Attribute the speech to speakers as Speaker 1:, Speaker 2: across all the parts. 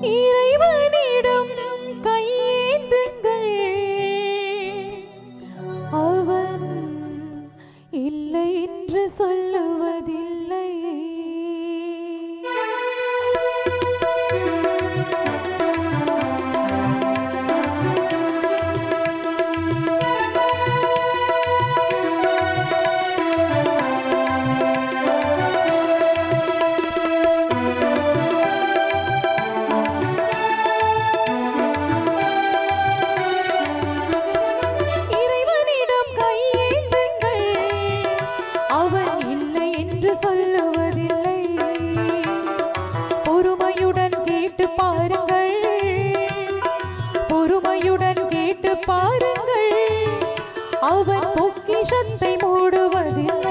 Speaker 1: E பொக்கிஷத்தை மூடுவதில்லை.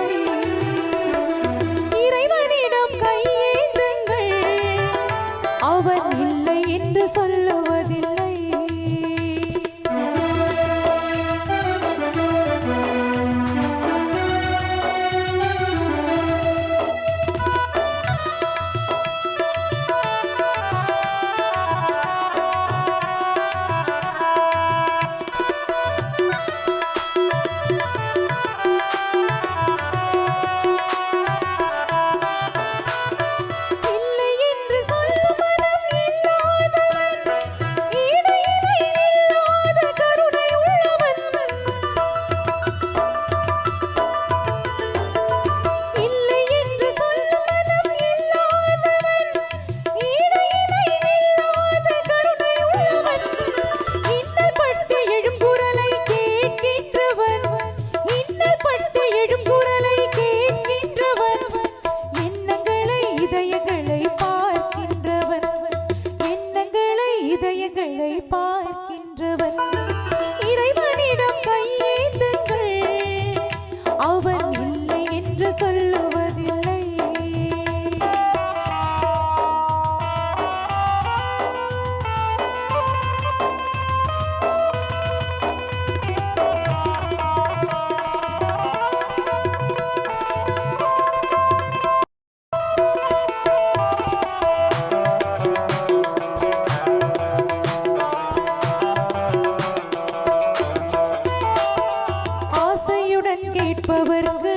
Speaker 1: கேட்பவருக்கு